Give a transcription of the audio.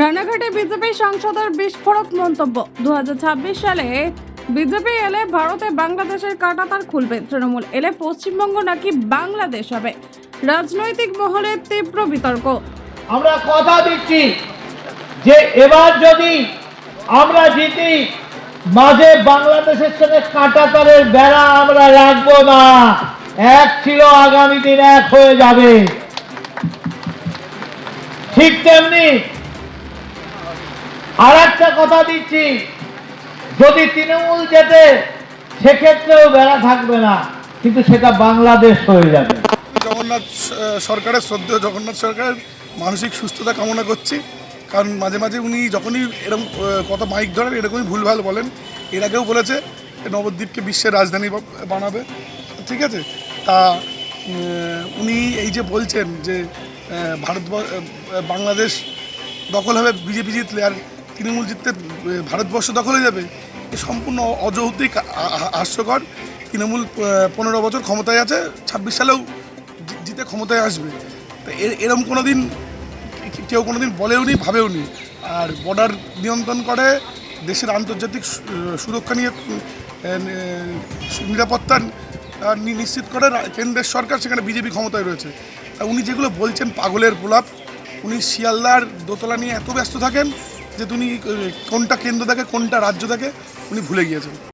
রানাঘাটে বিজেপি সাংসদের বিস্ফোরক মন্তব্য। দুহাজার ছাব্বিশ সালে বিজেপি এলে ভারতে বাংলাদেশের কাটাতার খুলবে। তৃণমূল এলে পশ্চিমবঙ্গ নাকি বাংলাদেশ হবে? রাজনৈতিক মহলে তীব্র বিতর্ক। আমরা কথা দিচ্ছি যে এবার যদি আমরা জিতি, মাঝে বাংলাদেশের সঙ্গে কাঁটাতারের বেড়া আমরা রাখব না। এক ছিল আগামী দিন, এক হয়ে যাবে। ঠিক তেমনি আর একটা কথা দিচ্ছি। যদি তৃণমূল যেতে, সেক্ষেত্রেও বেড়া থাকবে না, কিন্তু সেটা বাংলাদেশ হয়ে যাবে। জগন্নাথ সরকারের শ্রদ্ধেয় জগন্নাথ সরকারের মানসিক সুস্থতা কামনা করছি। কারণ মাঝে মাঝে উনি যখনই এরকম কথা মাইক ধরেন, এরকমই ভুলভাল বলেন। এর আগেও বলেছে নবদ্বীপকে বিশ্বের রাজধানী বানাবে। ঠিক আছে? তা উনি এই যে বলছেন যে ভারত বাংলাদেশ দখল হবে, বিজেপি জিতলে, আর তৃণমূল জিততে ভারতবর্ষ দখল যাবে, এ সম্পূর্ণ অযৌক্তিক হাস্যকর। তৃণমূল পনেরো বছর ক্ষমতায় আছে, ছাব্বিশ সালেও জিতে ক্ষমতায় আসবে। এরম কোনো দিন কেউ কোনো দিন বলেও নি, ভাবেও নি। আর বর্ডার নিয়ন্ত্রণ করে, দেশের আন্তর্জাতিক সুরক্ষা নিয়ে নিরাপত্তা নিশ্চিত করে কেন্দ্রের সরকার, সেখানে বিজেপি ক্ষমতায় রয়েছে। উনি যেগুলো বলছেন, পাগলের গোলাপ উনি শিয়ালদার দোতলা নিয়ে এত ব্যস্ত থাকেন যে তুমি কোনটা কেন্দ্র থাকে কোনটা রাজ্য থাকে উনি ভুলে গিয়েছেন।